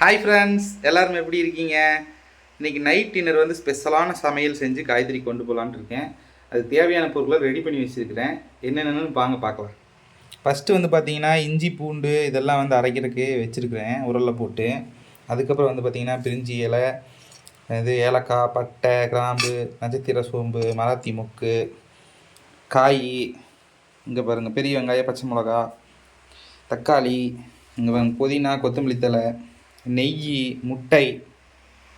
Hi friends எல்லோரும் எப்படி இருக்கீங்க? இன்னைக்கு நைட் டின்னர் வந்து ஸ்பெஷலான சமையல் செஞ்சு காய்கறி கொண்டு போகலான்ட்டு இருக்கேன். அது தேவையான பொருட்களை ரெடி பண்ணி வச்சுருக்கிறேன். என்னென்னு வாங்க பார்க்கலாம். ஃபஸ்ட்டு வந்து பார்த்தீங்கன்னா இஞ்சி பூண்டு இதெல்லாம் வந்து அரைக்கிறதுக்கு வச்சுருக்கிறேன் உரலில் போட்டு. அதுக்கப்புறம் வந்து பார்த்திங்கன்னா பிரிஞ்சி இலை இது ஏலக்காய் பட்டை கிராம்பு நட்சத்திர சோம்பு மராத்தி மொக்கு காய் இங்கே பாருங்கள் பெரிய வெங்காயம் பச்சை மிளகா தக்காளி இங்கே பாருங்கள் புதினா கொத்தமல்லி தழை நெய் முட்டை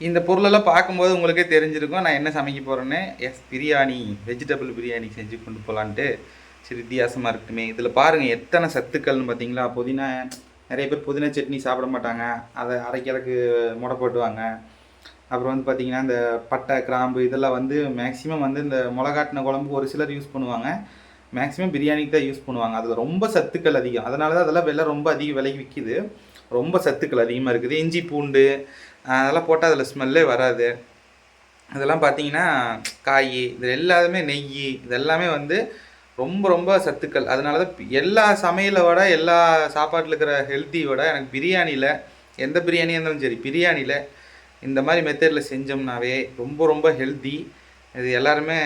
இந்த பொருளெல்லாம் பார்க்கும்போது உங்களுக்கே தெரிஞ்சிருக்கும். நான் என்ன சமைக்க போகிறேன்னு எஸ் பிரியாணி வெஜிடபிள் பிரியாணி செஞ்சு கொண்டு போகலான்ட்டு சரி வித்தியாசமாக இருக்கட்டுமே. இதில் பாருங்கள் எத்தனை சத்துக்கள்னு பார்த்தீங்களா புதினா நிறைய பேர் புதினா சட்னி சாப்பிட மாட்டாங்க. அதை அரைக்கிறதுக்கு முடை போட்டுவாங்க. அப்புறம் வந்து பார்த்திங்கன்னா இந்த பட்டை கிராம்பு இதெல்லாம் வந்து மேக்ஸிமம் வந்து இந்த மிளகாட்டின குழம்பு ஒரு சிலர் யூஸ் பண்ணுவாங்க. மேக்ஸிமம் பிரியாணிக்கு தான் யூஸ் பண்ணுவாங்க. அதில் ரொம்ப சத்துக்கள் அதிகம். அதனால தான் அதெல்லாம் விலை ரொம்ப அதிக விலைக்கு விற்கிது ரொம்ப சத்துக்கள் அதிகமாக இருக்குது. இஞ்சி பூண்டு அதெல்லாம் போட்டால் அதில் ஸ்மெல்லே வராது. இதெல்லாம் பார்த்தீங்கன்னா காய் இது எல்லாமே நெய் இதெல்லாமே வந்து ரொம்ப ரொம்ப சத்துக்கள். அதனால தான் எல்லா சமையலை விட எல்லா சாப்பாட்டில் இருக்கிற ஹெல்த்தி விட எனக்கு பிரியாணியில் எந்த பிரியாணியாக இருந்தாலும் சரி பிரியாணியில் இந்த மாதிரி மெத்தடில் செஞ்சோம்னாவே ரொம்ப ரொம்ப ஹெல்த்தி இது எல்லாருமே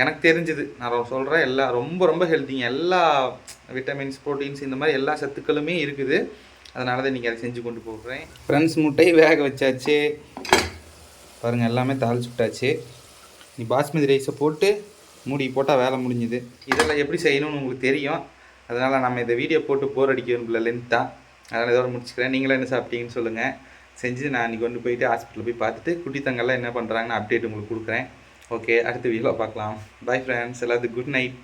எனக்கு தெரிஞ்சது. நான் சொல்கிறேன் எல்லா ரொம்ப ரொம்ப ஹெல்த்திங்க எல்லா விட்டமின்ஸ் ப்ரோட்டீன்ஸ் இந்த மாதிரி எல்லா சத்துக்களுமே இருக்குது. அதனால தான் நீங்கள் அதை செஞ்சு கொண்டு போகிறேன். ஃப்ரெண்ட்ஸ் முட்டை வேக வச்சாச்சு. பாருங்கள் எல்லாமே தாளிச்சு விட்டாச்சு. நீ பாஸ்மதி ரைஸை போட்டு மூடி போட்டால் வேலை முடிஞ்சுது. இதெல்லாம் எப்படி செய்யணும்னு உங்களுக்கு தெரியும். அதனால் நம்ம இந்த வீடியோ போட்டு போர் அடிக்கணும்ல லென்த்தாக அதனால் இதோட முடிச்சுக்கிறேன். நீங்களாம் என்ன சாப்பிட்டீங்கன்னு சொல்லுங்கள் செஞ்சு நான் இன்றைக்கி கொண்டு போயிட்டு ஹாஸ்பிட்டலில் போய் பார்த்துட்டு குட்டி தங்கெல்லாம் என்ன பண்ணுறாங்கன்னு அப்டேட் உங்களுக்கு கொடுக்குறேன். ஓகே அடுத்த வீடியோவில் பார்க்கலாம். பை ஃப்ரெண்ட்ஸ் எல்லாத்துக்கும் குட் நைட்